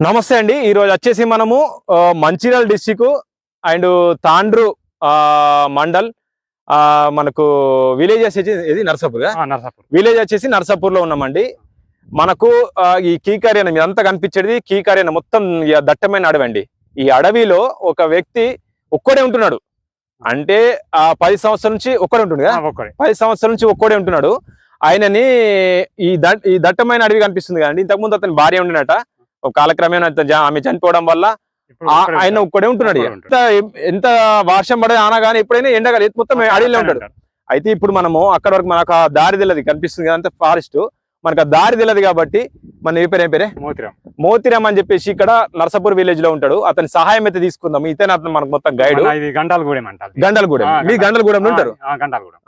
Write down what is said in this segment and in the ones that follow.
నమస్తే అండి. ఈ రోజు వచ్చేసి మనము మంచిర్యాల డిస్టిక్ అండ్ తాండ్రు ఆ, మండల్ ఆ, మనకు విలేజ్ వచ్చేసి ఇది నర్సాపూర్ నరసాపూర్. విలేజ్ వచ్చేసి నర్సాపూర్లో ఉన్నామండి. మనకు ఈ కీకారి అని మీదంతా కనిపించేది కీకారి అని మొత్తం దట్టమైన అడవి అండి ఈ అడవిలో ఒక వ్యక్తి ఒక్కడే ఉంటున్నాడు. అంటే ఆ పది సంవత్సరాల నుంచి ఒక్కడే ఉంటుంది కదా? పది సంవత్సరాల నుంచి ఒక్కడే ఉంటున్నాడు. ఆయనని ఈ దట్ ఈ దట్టమైన అడవి కనిపిస్తుంది కదండి. ఇంతకుముందు అతని భార్య ఉండినట. కాలక్రమేణా ఆమె చనిపోవడం వల్ల ఆయన. ఒక్కడే ఉంటున్నాడు ఎంత ఎంత వర్షం పడే ఆనా కానీ ఎప్పుడైనా ఎండగాలి. మొత్తం అడవిలో ఉంటాడు. అయితే ఇప్పుడు మనము అక్కడ వరకు మనకు ఆ దారి తెలియదు కనిపిస్తుంది కదా ఫారెస్ట్ మనకు ఆ దారి తెలియదు కాబట్టి మన ఏ పేరు ఏం పేరే? మోతిరాం. మోతిరామ్ అని చెప్పేసి ఇక్కడ నర్సాపూర్ విలేజ్లో ఉంటాడు. అతని సహాయం అయితే తీసుకుందాం. ఇతనే అతను మనకు మొత్తం గైడ్ కూడా అంటారు. గండలగూడెం. మీ గండలగూడెం ఉంటారు?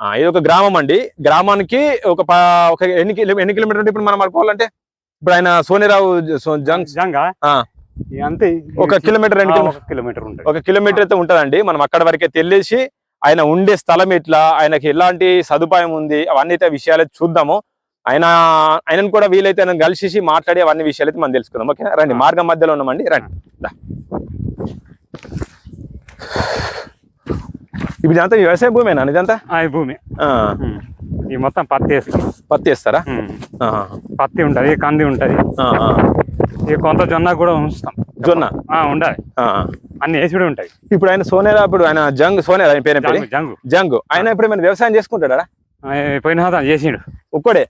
ఆ, ఇది ఒక గ్రామం అండి. గ్రామానికి ఒక ఎన్ని కిలో ఎన్ని కిలోమీటర్ ఇప్పుడు మనం అనుకోవాలంటే? ఇప్పుడు ఆయన సోనిరావు జంగ్ జంగా అంతే. ఒక కిలోమీటర్ రెండు కిలోమీటర్. ఉంటుంది. ఒక కిలోమీటర్ అయితే ఉంటదండి. మనం అక్కడ వరకే తెలిసి ఆయన ఉండే స్థలం ఎట్లా ఆయనకి ఎలాంటి సదుపాయం ఉంది అవన్నీ అయితే విషయాలు చూద్దాము. ఆయన ఆయనను కూడా వీలైతే ఆయన కలిసి మాట్లాడి అవన్నీ విషయాలు అయితే మనం తెలుసుకుందాం. ఓకే రండి. మార్గం మధ్యలో ఉన్నామండి. రండి. ఇప్పుడు ఇదంతా వ్యవసాయ భూమేనా? ఇదంతా? భూమి. ఈ మొత్తం పత్తి వేస్తాం. పత్తి వేస్తారా. పత్తి ఉంటది కంది ఉంటది. ఈ కొంత జొన్న కూడా ఉంచుతాం. జొన్న? ఆ, ఉండాలి. అన్ని వేసి కూడా ఉంటాయి. ఇప్పుడు ఆయన సోనేరా ఇప్పుడు ఆయన జంగ్ సోనేరా ఆయన పేరు జంగు జంగు. ఆయన ఇప్పుడు ఏమైనా వ్యవసాయం చేసుకుంటాడా? పోయిన సంవత్సరం చేసిండు. ఒక్కడే?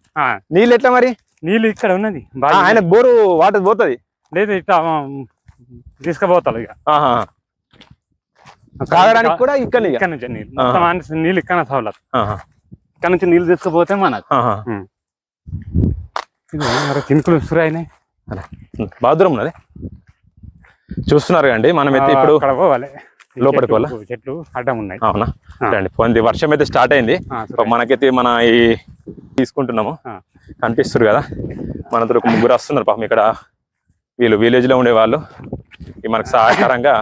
నీళ్ళు ఎట్లా మరి? నీళ్ళు ఇక్కడ ఉన్నది ఆయన బోరు వాటర్ పోతుంది? లేదు ఇట్లా తీసుకుపోతారు ఇక. తాగడానికి కూడా ఇక్కడ నీళ్ళు. ఇక్కడ సవలత్ ఇక్కడ నుంచి నీళ్ళు తీసుకుపోతే మనకు. చినుకులు వస్తున్నాయి బాత్రూమ్ ఉన్నది. చూస్తున్నారు కండి మనం అయితే ఇప్పుడు పోవాలి. లోపలికి చెట్లు- పోవాలా? చెట్లు అడ్డం ఉన్నాయి. అవునా. రండి పోయింది వర్షం అయితే స్టార్ట్ అయింది. మనకైతే మన ఈ తీసుకుంటున్నాము. కనిపిస్తారు కదా? మనతో ముగ్గురు వస్తున్నారు పాపం ఇక్కడ వీళ్ళు విలేజ్లో ఉండే వాళ్ళు. మనకు సహాయకరంగా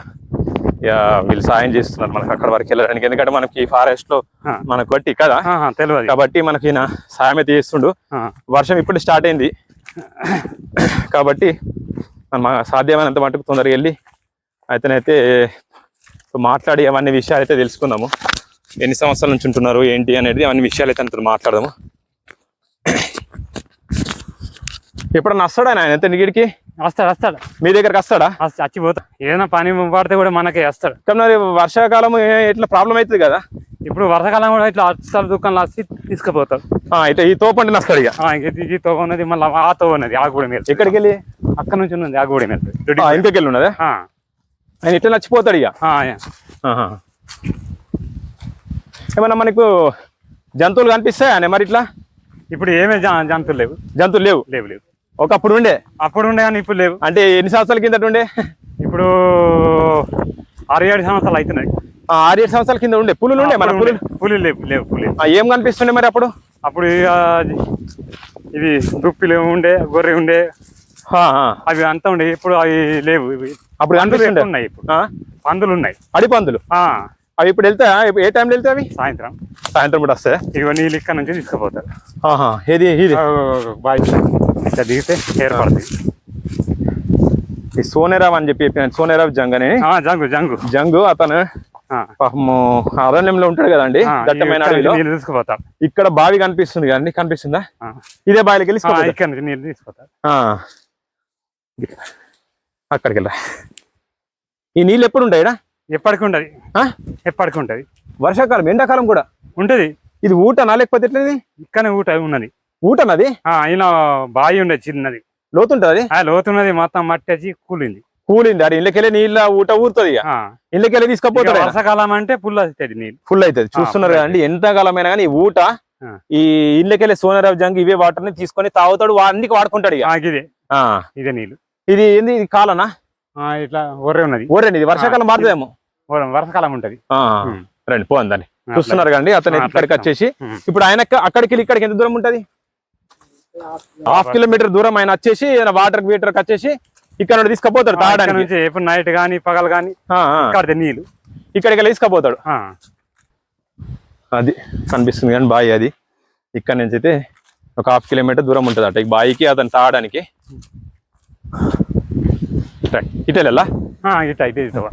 వీళ్ళు సాయం చేస్తున్నారు మనకు అక్కడ వరకు వెళ్ళడానికి. ఎందుకంటే మనకి ఫారెస్ట్లో. మనకు బట్టి కదా. తెలియదు. కాబట్టి మనకి ఈయన సాయం అయితే చేస్తుండు. వర్షం ఇప్పుడు స్టార్ట్ అయింది. కాబట్టి మనం సాధ్యమైనంత మటుకు తొందరగా వెళ్ళి అయితేనైతే మాట్లాడి అవన్నీ విషయాలు అయితే తెలుసుకుందాము. ఎన్ని సంవత్సరాల నుంచి ఉంటున్నారు ఏంటి అనేది అవన్నీ విషయాలు అయితే అంతా మాట్లాడదాము. ఎప్పుడన్నా వస్తాడా ఆయన ఎంత నీడికి? వస్తాడు వస్తాడు మీ దగ్గరకు వస్తాడా? వస్తా- చచ్చిపోతా. ఏదైనా పని పడితే కూడా మనకే వస్తాడు. కానీ వర్షాకాలం ఎట్లా ప్రాబ్లం అవుతుంది కదా? ఇప్పుడు వర్షాకాలం కూడా ఇట్లా అస్తాలు దుకాణంలో వచ్చి తీసుకుపోతాడు. ఆ, అయితే ఈ తోపండి వస్తాడు ఇక. ఆ, ఈ తోవ ఉన్నది మళ్ళీ ఆ తోవ ఉన్నది ఆగూడ మీద. ఎక్కడికి వెళ్ళి అక్కడ నుంచి ఉన్నది ఆగూడ మీద. ఆ, ఇంటికి వెళ్ళి ఉన్నదా? ఆ, ఆయన ఇట్లా నచ్చిపోతాడు ఇక. ఆ. ఏమన్నా మనకు జంతువులు కనిపిస్తాయా? మరి ఇట్లా? ఇప్పుడు ఏమే జంతువులు లేవు. జంతువులు లేవు. లేవు లేవు. ఒకప్పుడు ఉండే? అప్పుడు ఉండే కానీ ఇప్పుడు లేవు. అంటే ఎన్ని సంవత్సరాల కిందట ఉండే? ఇప్పుడు ఆరు ఏడు సంవత్సరాలు అవుతున్నాయి ఆ, ఆరు ఏడు సంవత్సరాల కింద ఉండే. పులులు ఉండే మన పులులు. పులులు? లేవు లేవు పులి ఏం కనిపిస్తుండే మరి అప్పుడు? అప్పుడు ఇక ఇది దుప్పిలు ఉండే గొర్రె ఉండే. అవి అంతా ఉండే. ఇప్పుడు అవి లేవు. ఇవి అప్పుడు పందులు ఉన్నాయి ఇప్పుడు? పందులు ఉన్నాయి. అడిపందులు ఆ. అవి ఇప్పుడు వెళ్తా? ఏ టైంలో వెళ్తే అవి? సాయంత్రం. సాయంత్రం కూడా వస్తాయి? ఇగో నీళ్ళు ఇక్కడ నుంచి తీసుకుపోతారు ఆహా ఏది ఇది. బాయ్ ఇట్లా దిగితే ఏర్పడుతుంది ఈ సోనేరావ్ అని చెప్పి చెప్పిన సోనేరావ్ జంగ్ అని. జంగు జంగు. జంగు అతను. పాపము అరణ్యంలో ఉంటాడు కదండి దట్టమైన అడవిలో. ఇక్కడ బావి కనిపిస్తుంది కదండి కనిపిస్తుందా. ఇదే బావిలోకి వెళ్ళి. ఇక్కడ నుంచి నీళ్ళు. అక్కడికి వెళ్ళరా? ఈ నీళ్ళు ఎప్పుడు ఉంటాయిడా ఎప్పటికి ఉంటది ఆ? ఎప్పటికి ఉంటది వర్షాకాలం ఎండాకాలం కూడా? ఉంటది. ఇది ఊటనా లేకపోతే ఎట్లది? ఇక్కడనే ఊట ఉన్నది. ఊటనది ఆ, ఆయన బావి ఉండేది చిన్నది. లోతుంటది ఆ లోతున్నది మొత్తం మట్టి వచ్చి కూలింది. కూలింది. అది ఇళ్ళకెళ్ళి నీళ్ళ ఊట ఊరుతుంది ఇక. ఆ, ఇళ్ళకెళ్ళి తీసుకపోతాడు ఆయన. వర్షాకాలం అంటే పుల్ల వస్తుంది నీళ్ళు. ఫుల్ అవుతుంది. చూస్తున్నారు కదండి ఎంతకాలమైనా కానీ ఈ ఊట. ఈ ఇళ్ళకెళ్ళి సోనరావు జంగ్ ఇవే వాటర్ని తీసుకొని తాగుతాడు అన్నికి వాడుకుంటాడు ఇక. ఇదే. ఇదే నీళ్ళు. ఇది ఏంది ఇది కాలనా? ఇట్లా ఒర్రె ఉన్నది. ఇది వర్షాకాలం ఆ. వర్షాకాలం ఉంటది. రండి పోందని. చూస్తున్నారు కండి అతను ఇక్కడికి. వచ్చేసి. ఇప్పుడు ఆయన అక్కడికి ఇక్కడికి ఎంత దూరం ఉంటది? హాఫ్ కిలోమీటర్ దూరం ఆయన వచ్చేసి వాటర్ వీటర్ వచ్చేసి ఇక్కడ నుండి తీసుకుపోతాడు తాగడానికి. నైట్ గాని పగలు గాని. ఇక్కడ నీళ్ళు. ఇక్కడికి తీసుకుపోతాడు. అది కనిపిస్తుంది కానీ బావి అది. ఇక్కడ నుంచి అయితే ఒక హాఫ్ కిలోమీటర్ దూరం ఉంటుంది అట. ఈ బావికి అతను తాగడానికి. ఇట్లా ఇటు అయితే ఇట్లా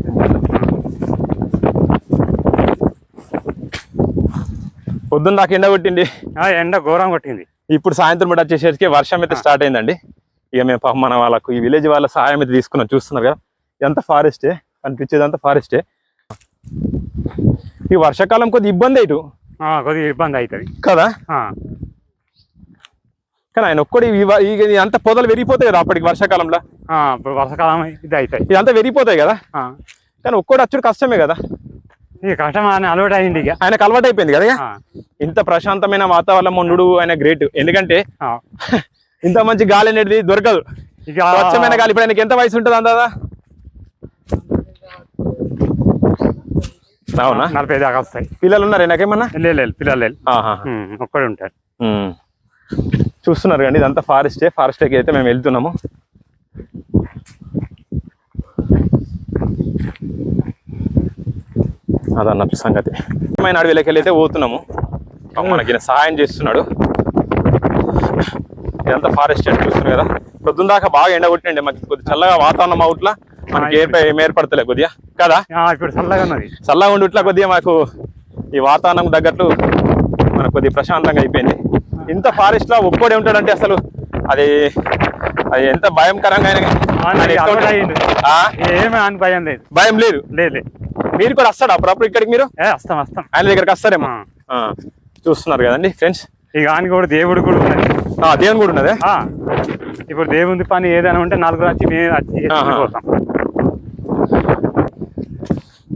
పొద్దున్న దాకా ఎండ కొట్టింది? ఆ, ఎండ ఘోరం కొట్టింది. ఇప్పుడు సాయంత్రం పూట వచ్చేసరికి వర్షం అయితే స్టార్ట్ అయిందండి. ఇక మేము పాపం మన వాళ్ళకు ఈ విలేజ్ వాళ్ళ సహాయం అయితే తీసుకున్నాం. చూస్తున్నారు కదా? ఎంత ఫారెస్టే కనిపించేదంతా ఫారెస్టే ఈ వర్షాకాలం కొద్ది ఇబ్బంది ఇటు కొద్దిగా ఇబ్బంది అవుతుంది కదా? కానీ ఆయన ఒక్కడి అంత పొదలు పెరిగిపోతాయి కదా అప్పటికి వర్షాకాలంలో? వర్షాకాలం ఇది అవుతాయి ఇదంతా పెరిగిపోతాయి కదా? కానీ ఒక్కడు అచ్చుడు కష్టమే కదా? ఇక కష్టం అని అలవాటు అయింది ఇక. ఆయనకు అలవాటు అయిపోయింది కదా ఇంత ప్రశాంతమైన వాతావరణం ఉండు ఆయన గ్రేట్ ఎందుకంటే. ఇంత మంచి గాలి అనేది దొరకదు. ఇక స్వచ్ఛమైన గాలి ఇప్పుడు ఆయనకి ఎంత వయసు ఉంటుంది అందాదా? అవునా? నలభై దాకా వస్తాయి. పిల్లలు ఉన్నారు నాకేమన్నా లేదు పిల్లలు లేదు ఒక్కడే ఉమ్. చూస్తున్నారు కండి ఇదంతా ఫారెస్టే ఫారెస్ట్కి అయితే మేము వెళ్తున్నాము. అదన్నట్టు సంగతిమైన అడవిలోకి వెళ్ళి అయితే పోతున్నాము. మనకి సహాయం చేస్తున్నాడు. ఇదంతా ఫారెస్ట్ అని చూస్తున్నారు కదా. పొద్దున్న దాకా బాగా ఎండ కొట్టిండే మాకు. కొద్ది చల్లగా వాతావరణం అవుట్లా మనకి ఏ ఏర్పడతలే కొద్దిగా. కదా? ఇప్పుడు చల్లగా ఉన్నది. చల్లగా ఉండి ఇట్లా కొద్దిగా మాకు ఈ వాతావరణం తగ్గట్టు మనకు కొద్దిగా ప్రశాంతంగా అయిపోయింది. ఇంత ఫారెస్ట్లో ఒక్కడే ఉంటాడంటే అసలు అది అది ఎంత భయంకరంగా భయం లేదు. భయం లేదు. లేదు. మీరు కూడా వస్తాడు? అప్పుడప్పుడు ఇక్కడికి మీరు? ఏ వస్తాం వస్తాం. ఆయన దగ్గరికి వస్తారేమో. చూస్తున్నారు కదండి ఫ్రెండ్స్? ఇక ఆయన కూడా దేవుడు కూడా ఉన్నది. దేవుని కూడా ఉన్నదే? ఇప్పుడు దేవుంది పని ఏదైనా ఉంటే నలుగురు వచ్చి మేము వచ్చి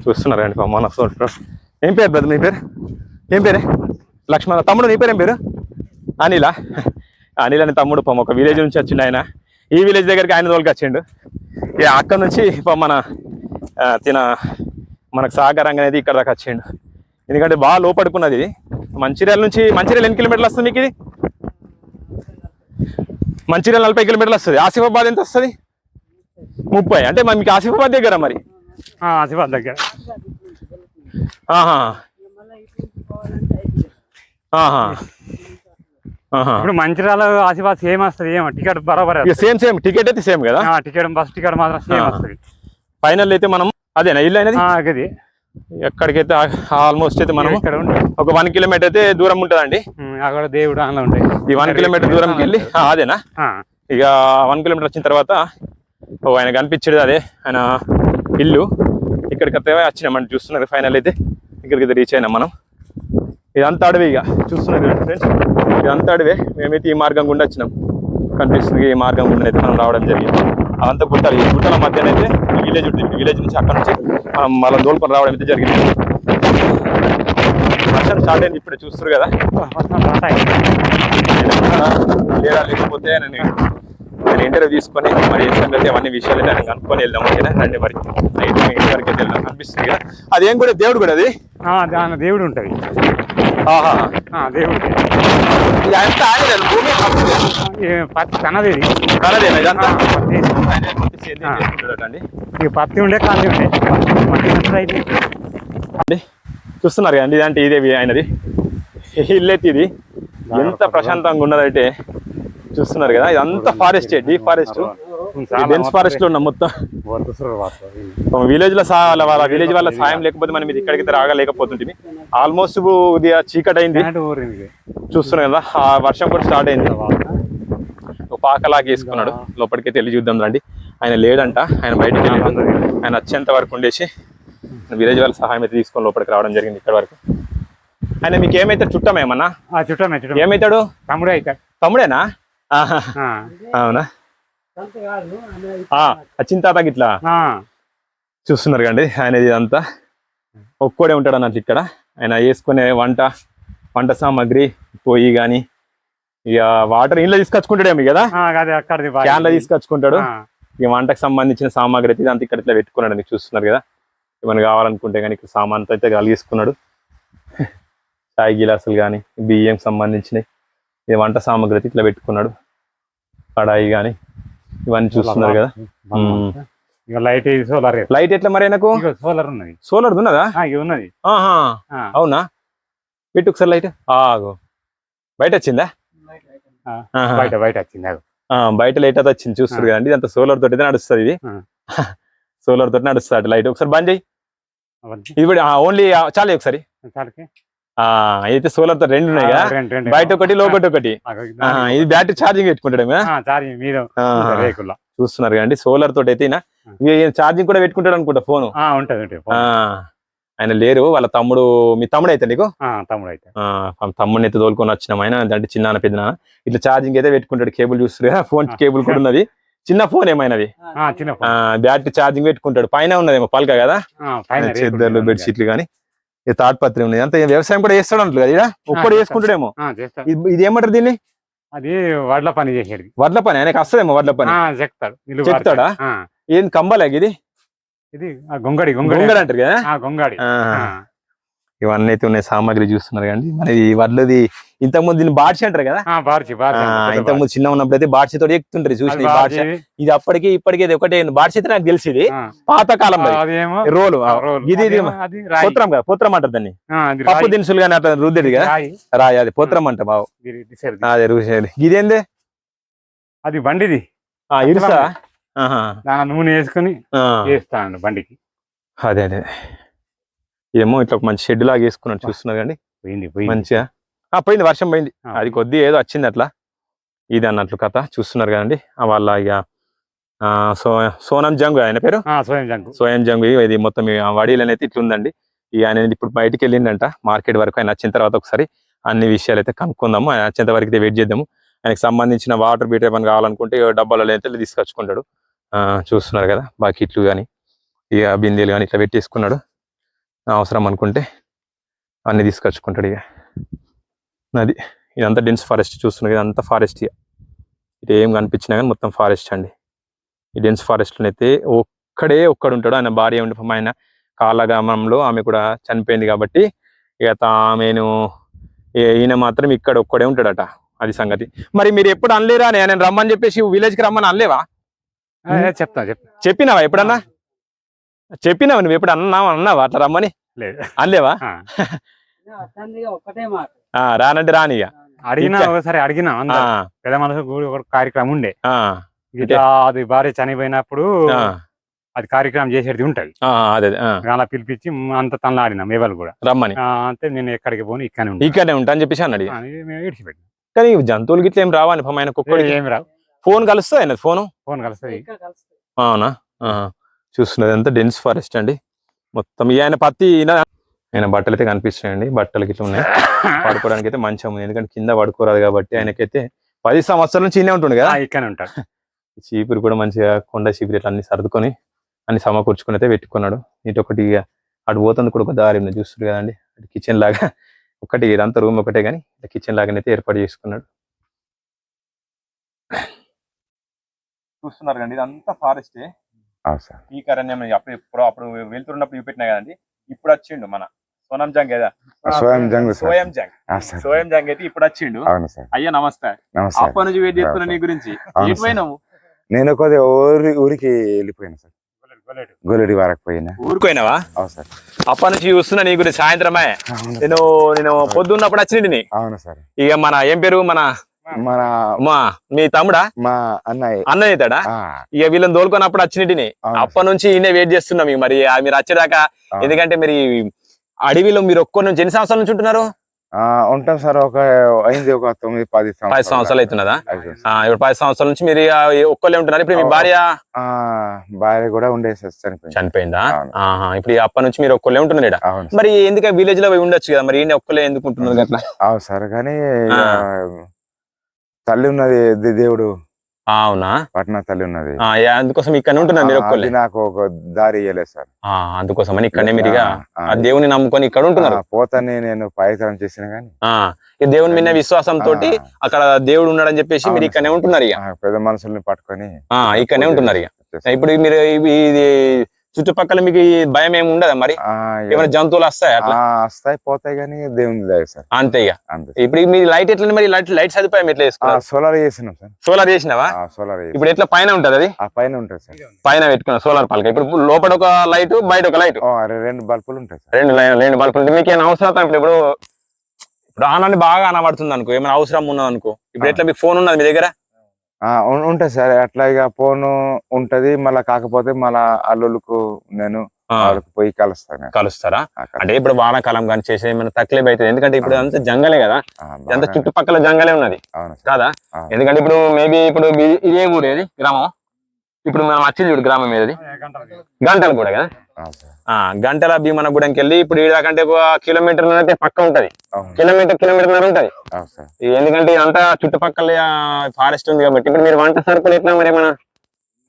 చూస్తున్నారు అండి మన ఏం పేరు బ్రదర్ మీ పేరు? ఏం పేరే? లక్ష్మణ. తమ్ముడు నీ పేరు ఏం పేరు? అనిల. అనిల్ అని తమ్ముడు పాపం ఒక విలేజ్ నుంచి వచ్చిండు ఆయన. ఈ విలేజ్ దగ్గరికి ఆయన తోలికి వచ్చిండు ఇక అక్కడ నుంచి మన తిన మనకు సహకారంగా అనేది ఇక్కడ దాకా వచ్చిండు. ఎందుకంటే బాగా లోపడుకున్నది. ఇది మంచిర్యాల నుంచి మంచిర్యాల ఎన్ని కిలోమీటర్లు వస్తుంది మీకు ఇది? మంచిర్యాల నలభై కిలోమీటర్లు వస్తుంది. ఆసిఫాబాద్ ఎంత వస్తుంది? ముప్పై. అంటే మరి మీకు ఆసిఫాబాద్ దగ్గర మరి? ఆసిఫాబాద్ దగ్గర. ఇప్పుడు మంచిర్యాల ఆసిఫాబాద్ సేమ్ వస్తుంది. ఏమో టికెట్ బరాబర్ సేమ్ సేమ్ టికెట్ అయితే సేమ్ కదా? టికెట్ బస్ టికెట్ మాత్రం సేమ్. వస్తుంది. ఫైనల్ అయితే మనం అదేనా ఇల్లు అనేది? అది ఎక్కడికైతే ఆల్మోస్ట్ అయితే మనం ఇక్కడ ఒక వన్ కిలోమీటర్ అయితే దూరం ఉంటుందండి. అక్కడ దేవుడు అందులో ఉంటాయి ఈ వన్ కిలోమీటర్ దూరంకి వెళ్ళి అదేనా? ఇక వన్ కిలోమీటర్ వచ్చిన తర్వాత ఓ ఆయన కనిపించేది అదే ఆయన ఇల్లు. ఇక్కడికి అయితే వచ్చినామని చూస్తున్నారు ఫైనల్ అయితే. ఇక్కడికి అయితే రీచ్ అయినాం మనం. ఇదంతా అడవి ఇక చూస్తున్నారు ఫ్రెండ్స్ ఇదంతా అడవే. మేమైతే ఈ మార్గం గుండా వచ్చినాం. కనిపిస్తుంది ఈ మార్గం గుండా అయితే మనం రావడం జరిగింది. అదంతా గుట్టలు ఈ గుట్టల మధ్యన అయితే విలేజ్ ఉంటుంది. విలేజ్ నుంచి అక్కడ నుంచి మనం మళ్ళీ దోలుకొని రావడం అయితే జరిగింది. వర్షం స్టార్ట్ అయింది ఇప్పుడు చూస్తారు కదా. లేదా లేకపోతే నేను నేను ఇంటర్వ్యూ తీసుకొని మరి ఏం సంగతి అవన్నీ విషయాలు అయితే కనుక్కొని వెళ్దాం ఓకేనా? రండి మరి. నైట్ ఇంటి వరకు అయితే వెళ్దాం అనిపిస్తుంది కదా. అదేం కూడా దేవుడు కూడా అది? దాని దేవుడు ఉంటుంది. ఆహా. దేవుడు. ఇది అంతా ఆయనదే, భూమి తనది ఇది తనదేనా ఇదంతా పత్తి ఆయన ఉండే ఉండే చూస్తున్నారు కదండి ఇదంటే ఇదే ఆయనది ఇల్లెత్తి ఇది ఎంత ప్రశాంతంగా ఉన్నదైతే చూస్తున్నారు కదా ఇదంతా ఫారెస్ట్ డీప్ ఫారెస్ట్ డెన్స్ ఫారెస్ట్లో ఉన్నాం మొత్తం విలేజ్లో వాళ్ళ విలేజ్ వాళ్ళ సాయం లేకపోతే మనం ఇది ఇక్కడికి రాగలేకపోతుంటే ఆల్మోస్ట్ ఉదయం చీకటి అయింది చూస్తున్నాం కదా ఆ వర్షం కూడా స్టార్ట్ అయింది. ఒక పాకలాగా వేసుకున్నాడు. లోపలికి వెళ్ళి చూద్దాం రండి. ఆయన లేడంట ఆయన బయటికి వెళ్ళాడు ఆయన వచ్చేంత వరకు ఉండేసి విలేజ్ వాళ్ళ సహాయం అయితే తీసుకొని లోపలికి రావడం జరిగింది ఇక్కడ వరకు. ఆయన మీకు ఏమైతే చుట్టమేమన్నా చుట్టమే చుట్టం ఏమైతాడు? తమ్ముడే అవుతాడు తమ్ముడేనా? అవునా? ఆ, వచ్చిన తాత గిట్లా? ఆ, చూస్తున్నారు కండి ఆయన ఇదంతా ఒక్కడే ఉంటాడు అన్నట్టు ఇక్కడ. ఆయన వేసుకునే వంట వంట సామాగ్రి పొయ్యి కానీ ఇక వాటర్ ఇంట్లో తీసుకొచ్చుకుంటాడేమో కదా. క్యాన్లో తీసుకొచ్చుకుంటాడు. ఇక వంటకు సంబంధించిన సామాగ్రి అయితే ఇదంతా ఇక్కడ ఇట్లా పెట్టుకున్నాడు మీకు చూస్తున్నారు కదా. ఏమైనా కావాలనుకుంటే కానీ ఇక్కడ సామాన్ అయితే కలిగిస్తున్నాడు చాయ్ గిలాసులు కానీ బియ్యం సంబంధించినవి. ఈ వంట సామాగ్రి అయితే ఇట్లా పెట్టుకున్నాడు. కడాయి కానీ ఇవన్నీ చూస్తున్నారు కదా. లైట్ సోలార్ లైట్ ఎట్లా మరి నాకు సోలార్ ఉన్నది. సోలార్ ఉన్నదా? ఉన్నది. అవునా? పెట్టు ఒకసారి లైట్. ఆగు. బయట వచ్చిందా. బయట బయట వచ్చింది బయట లైట్ అయితే వచ్చింది చూస్తారు కదండి. ఇదంతా సోలార్ తోటి నడుస్తుంది ఇది. సోలార్ తోటి నడుస్తుంది లైట్ ఒకసారి బంద్ చేయి. ఇది కూడా ఓన్లీ చాలు ఒకసారి. అయితే సోలార్తో రెండు ఉన్నాయి కదా. బయట ఒకటి లోపల ఒకటి ఇది బ్యాటరీ ఛార్జింగ్ పెట్టుకుంటాడు చూస్తున్నారు కదండి సోలార్ తోటి అయితే ఛార్జింగ్ కూడా పెట్టుకుంటాడు అనుకుంటా ఫోన్ ఉంటది ఆయన లేరు వాళ్ళ తమ్ముడు మీ తమ్ముడు అయితే నీకు? ఆ, తమ్ముడు అయితే తమ్ముడిని అయితే తోలుకొని వచ్చినాం ఆయన అంటే చిన్న పెద్ద ఇట్లా ఛార్జింగ్ అయితే పెట్టుకుంటాడు కేబుల్ చూస్తారు ఫోన్ కేబుల్ కూడా ఉన్నది. చిన్న ఫోన్ ఏమైనది? ఆ, చిన్న ఆ బ్యాటరీ ఛార్జింగ్ పెట్టుకుంటాడు. పైన ఉన్నదేమో పలక కదా? ఆ, పైన రేకులు చెద్దర్లు. బెడ్షీట్లు కానీ తాడ్పత్రి ఉన్నది. అంత వ్యవసాయం కూడా చేస్తాడు అంటారు కదా? ఒక్కడు. చేసుకుంటాడేమో? ఇది- ఏమంటారు దీన్ని? అది వడ్ల పని చేసేది. వడ్ల పని ఆయనకి వస్తుందేమో వడ్ల పని? ఆ, చెప్తాడు. చెప్తాడా? ఏం కంబలేక ఇది? ఇది గొంగడి గొంగడి అంటారు కదా? ఆ, గొంగడి. ఇవన్నీ అయితే ఉన్నాయి సామాగ్రి చూస్తున్నారు కానీ మరి ఈ వడ్లది ఇంతకుముందు దీన్ని బాడ్చి అంటారు కదా? పెద్ద ఇంతకుముందు చిన్న ఉన్నప్పుడు అయితే బాడ్చి తోటి ఎక్కుతుంటారు. చూసిన బాడ్చి ఇది అప్పటికి ఇప్పటికి ఇది ఒకటే బాడ్చి అయితే నాకు తెలిసింది ఆ, పాత కాలం రోలు. ఇది ఇది. పోత్రం కదా? పోత్రం అంటారు దాన్ని. పప్పు. దినుసులు కానీ అట్లా రుద్దేది కదా? రాయి. అది పోత్రం అంట బావు. ఇది తీసేది. అదే రుచేది ఇదేందే అది బండిది. ఇరుసా. దాని నూనె వేసుకొని వేస్తాను బండికి. అదే అదే. ఏమో ఇట్లా ఒక మంచి షెడ్ లాగా వేసుకున్నాడు చూస్తున్నారు కండి పోయింది మంచిగా. ఆ పోయింది వర్షం పోయింది. అది కొద్ది ఏదో వచ్చింది అట్లా. ఇది అన్నట్లు కథ చూస్తున్నారు కదండి. ఆ వాళ్ళ ఇక సో సోనం జంగ్ ఆయన పేరు? ఆ, స్వయం జంకు సోయం జంగ్ ఇది మొత్తం వడీలు అయితే ఇట్లుందండి ఇక ఆయన ఇప్పుడు బయటికి వెళ్ళిండంట మార్కెట్ వరకు ఆయన వచ్చిన తర్వాత ఒకసారి అన్ని విషయాలు అయితే కనుక్కుందాము. ఆయన వచ్చేంత వరకు అయితే వెయిట్ చేద్దాము. ఆయనకు సంబంధించిన వాటర్ బీటర్ ఏమైనా కావాలనుకుంటే డబ్బాలలో అయితే తీసుకొచ్చుకుంటాడు. చూస్తున్నారు కదా బకెట్లు కానీ ఇక బిందెలు కానీ ఇట్లా పెట్టేసుకున్నాడు. అవసరం అనుకుంటే అన్ని తీసుకొచ్చుకుంటాడు ఇక. అది ఇదంతా డెన్స్ ఫారెస్ట్ చూస్తున్నారు ఇదంతా ఫారెస్ట్ ఇక. ఇటు ఏం కనిపించినా కానీ మొత్తం ఫారెస్ట్ అండి. ఈ డెన్స్ ఫారెస్ట్లో అయితే ఒక్కడే ఒక్కడు ఉంటాడు. ఆయన భార్య ఉండి ఆయన కాలగామంలో ఆమె కూడా చనిపోయింది కాబట్టి ఇక ఆమెను ఈయన మాత్రం ఇక్కడ ఒక్కడే ఉంటాడట. అది సంగతి. మరి మీరు ఎప్పుడు అనలేరా నేను రమ్మని చెప్పేసి విలేజ్కి రమ్మని అనలేవా? చెప్తా చెప్తా. చెప్పినావా ఎప్పుడన్నా? చెప్పినావా నువ్వు ఎప్పుడు అన్నావా అన్నావా అట్లా రమ్మని? లేదు. అనలేవా? రానంటే రాని అడిగినా ఒకసారి అడిగినా పెద్ద మనసు ఒక కార్యక్రమం ఉండే. ఆ, ఇట్లా అది భార్య చనిపోయినప్పుడు ఆ, అది కార్యక్రమం చేసేది ఉంటది. అలా పిలిపించి అంత తనలాడినాం మేవాళ్ళు కూడా. రమ్మని. ఆ, అంటే నేను ఎక్కడికి పోను ఇక్కడనే ఉంటాను ఇక్కడనే ఉంటా అని చెప్పేసి అన్నాడు. అని కానీ జంతువులకి ఇట్లా ఏం రావని పాపం ఆయన కుక్కడికి? ఏమి రావు. ఫోన్ కలుస్తుంది ఆయన ఫోను? ఫోన్ కలుస్తుంది ఇక్కడ అవునా. చూస్తున్నది అంతా డెన్స్ ఫారెస్ట్ అండి. మొత్తం ఈ ఆయన పత్తి ఈయన ఆయన బట్టలు అయితే కనిపిస్తున్నాయండి. బట్టలకి ఇట్లా ఉన్నాయి. పడుకోవడానికి అయితే మంచిగా ఉంది. ఎందుకంటే కింద పడుకోరాదు కాబట్టి ఆయనకైతే పది సంవత్సరాల నుంచి ఈయనే ఉంటుంది కదా. ఆ, ఇక్కడనే ఉంటాడు. చీపురు కూడా మంచిగా కొండ చీపురు ఇట్లా అన్ని సర్దుకొని అన్ని సమకూర్చుకొని అయితే పెట్టుకున్నాడు. ఇటు ఒకటి ఇక అటు పోతుంది కూడా ఒక దారి ఉంది. చూస్తారు కదండి. అటు కిచెన్ లాగా. ఒకటి ఇదంతా రూమ్ ఒకటే కానీ కిచెన్ లాగానైతే ఏర్పాటు చేసుకున్నాడు. చూస్తున్నారు కండి ఇదంతా ఫారెస్టే. ఈ కరణ్యం అప్పుడు ఎప్పుడు అప్పుడు వెళ్తున్నప్పుడు చూపెట్టినా కదండి ఇప్పుడు వచ్చిండు మన సోనం జంగ్ కదా సోయం జంగ్ సోయం జంగ్. అయితే ఇప్పుడు వచ్చిండు. అయ్యా నమస్తే. అప్పటి నుంచి వెయిట్ చేస్తున్నా నీ గురించి. అవును ఎటు పోయినావు నేను కొద్దిగా ఊరి ఊరికి వెళ్ళిపోయాను సార్. గొల్లడి వరకు పోయినా. ఊరుకోయినావా? అవును సార్. అప్పటి నుంచి చూస్తున్నా నీ గురించి సాయంత్రమే. నేను నేను పొద్దున్నప్పుడు వచ్చింది అవును సార్. ఇక మన ఏం పేరు? మన మన మా మీ తమ్ముడా? మా అన్నయ్య. అన్నయ్య అవుతాడా ఇక వీళ్ళని తోలుకున్నప్పుడు వచ్చినట్టుని అప్పటి నుంచి ఈయనే వెయిట్ చేస్తున్నాం ఇక మరి. మీరు వచ్చేదాకా. ఎందుకంటే మరి అడవిలో మీరు ఒక్క నుంచి ఎన్ని సంవత్సరాల నుంచి ఉంటున్నారు? ఉంటాం సార్. ఒక అయింది ఒక తొమ్మిది పది పది సంవత్సరాలు. అవుతున్నదా? ఇప్పుడు పది సంవత్సరాల నుంచి మీరు ఒక్కళ్ళే ఉంటున్నారు. ఇప్పుడు మీ. భార్య? భార్య కూడా ఉండే సార్ చనిపోయింది. చనిపోయిందా? ఇప్పుడు అప్పటి నుంచి మీరు ఒక్కళ్ళే ఉంటున్నారు. మరి ఎందుకంటే విలేజ్లో ఉండొచ్చు కదా మరి ఈయన ఒక్కలే ఎందుకు ఉంటున్నారు అట్లా? అవును సార్. కానీ. తల్లి ఉన్నది దేవుడు. అవునా? పట్న తల్లి ఉన్నది. అందుకోసం ఇక్కడ ఉంటున్నారు మీరు ఒక్కళ్ళే. నాకు ఒక దారి ఇయ్యలేదు సార్. అందుకోసం అని ఇక్కడనే మీరు ఆ, దేవుని నమ్ముకొని ఇక్కడ ఉంటున్నారు. పోతానే నేను పైతనం చేసిన కానీ. దేవుని మీద విశ్వాసం తోటి అక్కడ దేవుడు ఉన్నాడని చెప్పేసి మీరు ఇక్కడనే. ఉంటున్నారు ఇక. పెద్ద మనుషుల్ని పట్టుకొని ఇక్కడనే ఉంటున్నారు ఇక. ఇప్పుడు మీరు ఇది చుట్టుపక్కల మీకు భయం ఏమి ఉండదా మరి? ఏమైనా జంతువులు వస్తాయి అట్లా? వస్తాయి పోతాయి కానీ దేవుని దయ సార్. అంతే ఇక. ఇప్పుడు మీ లైట్ ఎట్లా మరి? లైట్ లైట్ సదుపాయం ఎట్లా వేసుకున్నారు సోలార్ చేసినాం సార్. సోలార్ చేసినావా? సోలార్ ఇప్పుడు ఎట్లా పైన ఉంటది అది? పైన ఉంటుంది సార్. పైన పెట్టుకున్న సోలార్ పలక. ఇప్పుడు లోపల ఒక లైట్ బయట ఒక లైట్. రెండు బల్బులు ఉంటాయి సార్. రెండు లైన్ రెండు బల్బులు ఉంటే మీకు ఏమైనా అవసరం ఇప్పుడు ఇప్పుడు ఆనంది బాగా అనబడుతుంది అనుకో. ఏమైనా అవసరం ఉన్నది అనుకో. ఇప్పుడు ఎట్లా మీకు ఫోన్ ఉన్నది మీ దగ్గర? ఉంటుంది సార్. అట్లా ఇక ఫోన్ ఉంటది. మళ్ళా కాకపోతే మళ్ళా అల్లులకు నేను వాళ్ళకి పోయి కలుస్తాను కలుస్తారా. అంటే ఇప్పుడు వానాకాలం కానీ చేసే ఏమైనా తక్లీఫ్ అవుతుంది ఎందుకంటే ఇప్పుడు అంతా జంగలే కదా. బాగా- చుట్టుపక్కల జంగలే ఉన్నది. కాదా. ఎందుకంటే ఇప్పుడు మేబీ ఇప్పుడు ఇది- ఇదే ఊరు ఏది? గ్రామం ఇప్పుడు మనం వచ్చింది చూడు గ్రామం ఏది? గంటలు కూడా కదా? గంటల భీమనగూడెంకి వెళ్ళి ఇప్పుడు ఈడకంటే ఒక కిలోమీటర్ అయితే పక్క ఉంటది. కిలోమీటర్ కిలోమీటర్ ఉంటది. ఎందుకంటే ఇదంతా చుట్టుపక్కల ఫారెస్ట్ ఉంది కాబట్టి ఇప్పుడు మీరు వంట సరుకులు ఎట్లా మరి ఏమైనా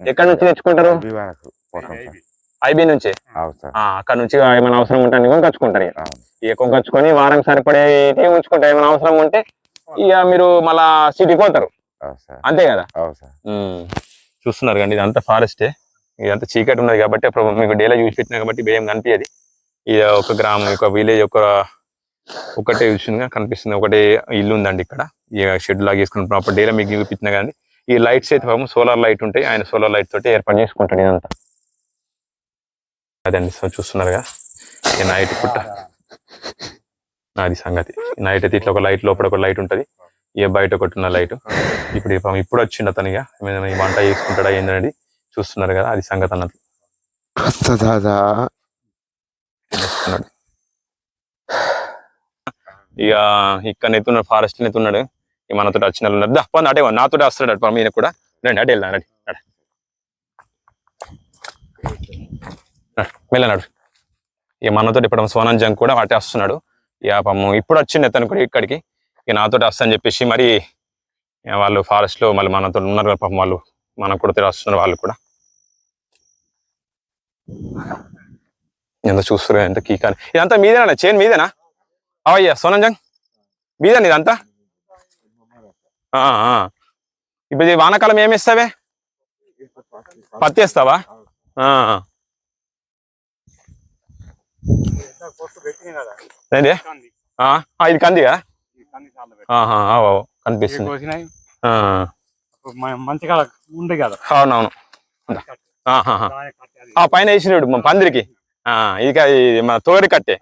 ఎక్కడి నుంచి తెచ్చుకుంటారు? ఐబీ నుంచి? అవును సార్. ఆ అక్కడ నుంచి ఏమైనా అవసరం ఉంటే అన్ని కొనుకొచ్చుకుంటారు ఇక. కొనుకొచ్చుకొని వారం సరిపడే ఉంచుకుంటారు ఏమైనా అవసరం ఉంటే ఇక మీరు మళ్ళా సిటీకి పోతారు. అంతే కదా. చూస్తున్నారు కండి ఇదంతా ఫారెస్టే ఇదంతా చీకటి ఉన్నది కాబట్టి అప్పుడు మీకు డేలా చూసి పెట్టినా కాబట్టి భయం కనిపించదు ఇది ఒక గ్రామం ఒక విలేజ్ ఒక ఒకటే విషయంగా కనిపిస్తుంది. ఒకటే ఇల్లు ఉందండి ఇక్కడ. ఈ షెడ్ లాగా వేసుకున్నప్పుడు అప్పుడు డేలా మీకు చూపించినా కానీ ఈ లైట్స్ అయితే పాపం సోలార్ లైట్ ఉంటాయి ఆయన సోలార్ లైట్ తోటి ఏర్పాటు చేసుకుంటాడు ఇదంతా. అదండి సో చూస్తున్నారుగా ఈ నైట్ పుట్ట అది సంగతి. నైట్ అయితే ఇట్లా ఒక లైట్ లోపల ఒక లైట్ ఉంటది. ఇక బయట ఒకటి ఉన్న లైట్ ఇప్పుడు ఇప్పుడు వచ్చిండు అతను ఇక ఏమైనా ఈ వంట చేసుకుంటాడా ఏంటనేది చూస్తున్నారు కదా అది సంగతి దాదా చేస్తున్నాడు ఇక ఇక్కడ నెత్తున్నాడు ఫారెస్ట్ నెత్తున్నాడు ఇక మనతో వచ్చిన వాళ్ళు ఉన్నారు దా పోనీ అటే నాతో వస్తాడు అటు ఈయన కూడా. రండి అటే వెళ్దాం రండి ఇక మనతో ఇప్పుడు సోనం జంగ్ కూడా అటే వస్తున్నాడు. ఇక పాపం ఇప్పుడు వచ్చిండు అతను కూడా ఇక్కడికి. ఇక నాతో వస్తా అని చెప్పేసి మరి వాళ్ళు ఫారెస్ట్లో మళ్ళీ మనతో ఉన్నారు కదా పాపం వాళ్ళు. మన కూడా వస్తున్నారు వాళ్ళు కూడా. ఎంత చూస్తారు ఎంత కీకాని. ఇదంతా మీదేనా? చైన్ మీదేనా? అవయ్యా సోనంజంగ్? మీదేనా ఇదంతా ఆ, ఆ. ఇప్పుడు ఈ వానాకాలం ఏమి ఇస్తావే పత్తి వేస్తావా? ఇది కందిగా కనిపిస్తుంది. మంచిగా ఉండే కదా. అవునవును. ఆ పైన వేసినాడు మా పందిరికి. ఆ, ఇది మన తోరి కట్టే.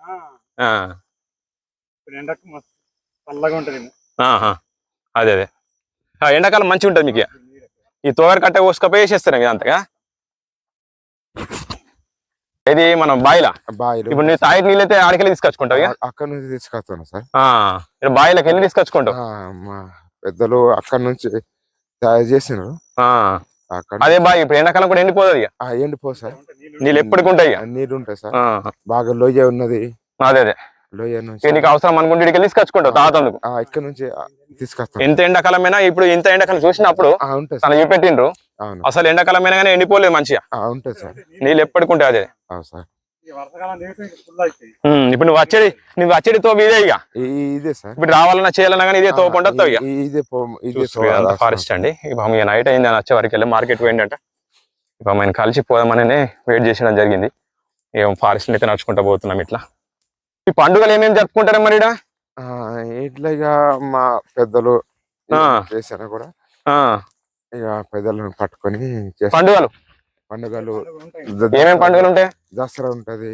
చల్లగా ఉంటది. అదే అదే. ఎండాకాలం మంచిగా ఉంటుంది మీకు. ఈ తోగరి కట్ట కోసుకపోయి వేసేస్తారు అంతగా? ఇది మనం బాయిలా. బాయిలు. ఇప్పుడు నీ తాయి నీళ్ళు అయితే ఆడికెళ్ళి తీసుకొచ్చుకుంటావు అక్కడ నుంచి తీసుకొస్తాను సార్. బాయిలకి వెళ్ళి తీసుకొచ్చుకుంటావు? మా పెద్దలు అక్కడ నుంచి తయారు చేసినారు ఆ, అక్కడ అదే బాయ్ ఇప్పుడు ఎండాకాలం కూడా ఎండిపోతుంది ఎండిపో సార్. నీళ్ళు ఎప్పటికి ఉంటాయి నీరు ఉంటాయి సార్. బాగా లోయ ఉన్నది. అదే అదే. లోయ నుంచి నీకు అవసరం అనుకుంటే ఇక్కడికి తీసుకొచ్చుకుంటావు తాతందుకు? ఆ, ఇక్కడ నుంచి ఎంత ఎండాకాలమైనా ఇప్పుడు ఇంత ఎండాకాలం చూసినప్పుడు తన చూపెట్టిండ్రు. అవును. అసలు ఎండాకాలమైనా కానీ ఎండిపోలేదు మంచిగా. ఉంటుంది సార్. నీళ్ళు ఎప్పటికి ఉంటాయి అదే? సార్. ఇప్పుడు నువ్వు వచ్చేది నువ్వు వచ్చేది తోపు ఇదే ఇక. ఇదే సార్. ఇప్పుడు రావాలన్నా చేయాలన్నా కానీ ఇదే తోపు ఉండొస్తావు ఇక. ఇదే ఇదే ఫారెస్ట్ అండి. ఇప్పుడు ఇక నైట్ అయింది అని వచ్చే వరకు వెళ్ళి మార్కెట్ పోయిందంట ఇప్పుడు ఆయన కలిసి పోదామని వెయిట్ చేసడం జరిగింది. ఏం ఫారెస్ట్ అయితే నడుచుకుంటూ పోతున్నాం ఇట్లా. ఈ పండుగలు ఏమేమి జరుపుకుంటారు మరి ఇట్లా ఇక మా పెద్దలు. చేసినా కూడా ఇక పెద్దలను పట్టుకొని పండుగలు? పండుగలు ఉంటాయి ఏమేమి పండుగలు ఉంటాయి? దసరా ఉంటది.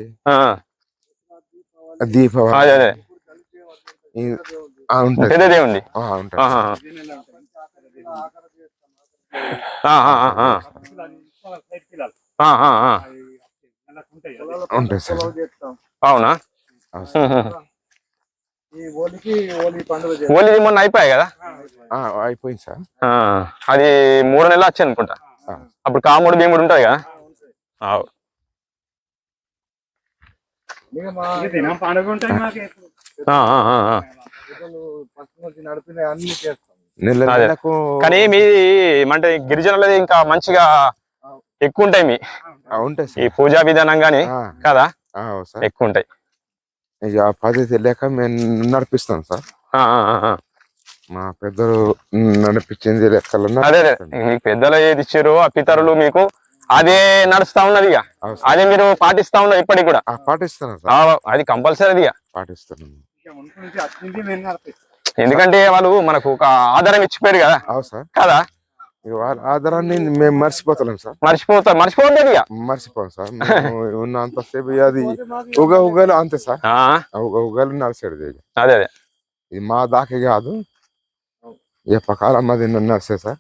దీపావళి. ఉంటది. ఉంటది సార్. అవునా? హోలీ మొన్న అయిపోయాయి కదా? ఆ, అయిపోయింది సార్. అది మూడు నెలలు వచ్చాయి అనుకుంటా. అప్పుడు కాముడు భీముడు ఉంటుంది కదా? ఆవ్. దినం పండుగ ఉంటాయి మాకు ఆ, ఆ, ఆ, ఆ. ఫస్ట్ నుంచి నడిపిన అన్ని చేస్తాం. నెల అదే. నెలకు కానీ మీది అంటే గిరిజనులది ఇంకా మంచిగా ఎక్కువ ఉంటాయి మీ. ఆ, ఉంటాయి ఈ పూజా విధానం గాని కదా? ఆ, అవును సార్. ఎక్కువ ఉంటాయి. ఇక పద్ధతి లేక మేము నడిపిస్తాం సార్. ఆ, ఆ, ఆ, ఆ. మా పెద్దలు నడిపించింది లెక్కలు అదే అదే. మీకు పెద్దలు ఏది ఇచ్చారో ఆ పితరులు మీకు అదే నడుస్తా ఉన్నది ఇక అవును. అదే మీరు పాటిస్తా ఉన్నారు ఇప్పటికి కూడా. ఆ, పాటిస్తున్నాం ఆ, సార్ అది కంపల్సరీ ఇక వచ్చింది మేము నడిపిస్తాం ఎందుకంటే వాళ్ళు మనకు ఒక ఆధారం ఇచ్చిపోయారు కదా. అవును సార్. కదా? ఇక వాళ్ళ ఆధారాన్ని మేము మర్చిపోతలేం సార్. మర్చిపోతారు మర్చిపోతుంది ఇక మర్చిపోం సార్. మేము ఇక అది ఉగ ఉగలు అంతే సార్. ఉగ ఉగలు నడిచేది ఇక. అదే అదే. ఇది మా దాకా కాదు ఏ పకాలం అది నడిచే సార్.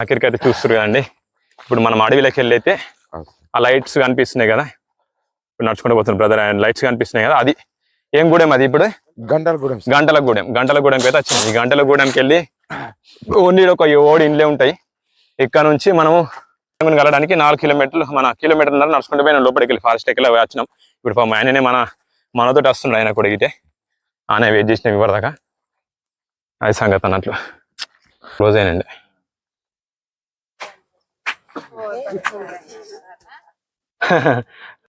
అక్కడికి అయితే చూస్తారు కదండి. ఇప్పుడు మనం అడవిలోకి వెళ్ళి అయితే ఆ లైట్స్ కనిపిస్తున్నాయి కదా. ఇప్పుడు నడుచుకుంటూ పోతున్న బ్రదర్ అండ్ లైట్స్ కనిపిస్తున్నాయి కదా. అది ఏం గూడెం అది ఇప్పుడు? గంటల గూడెం. గంటల గూడెం. గంటల గూడెంకి అయితే వచ్చింది. ఈ గంటల గూడెంకి వెళ్ళి ఓన్లీ ఒక ఓడి ఇండ్లే ఉంటాయి. ఇక్కడ నుంచి మనము వెళ్ళడానికి నాలుగు కిలోమీటర్లు మన కిలోమీటర్ నడుచుకుంటే పోయిన. లోపలికి వెళ్ళి ఫారెస్ట్ ఎక్కడ వచ్చినాం. ఇప్పుడు పాపం ఆయననే మన మనతో వస్తుండే ఆయన కూడా ఇటే ఆయన వెయిట్ చేసినాం ఇవ్వదాకా అది సంగతి అన్నట్లు. క్లోజ్ అయినండి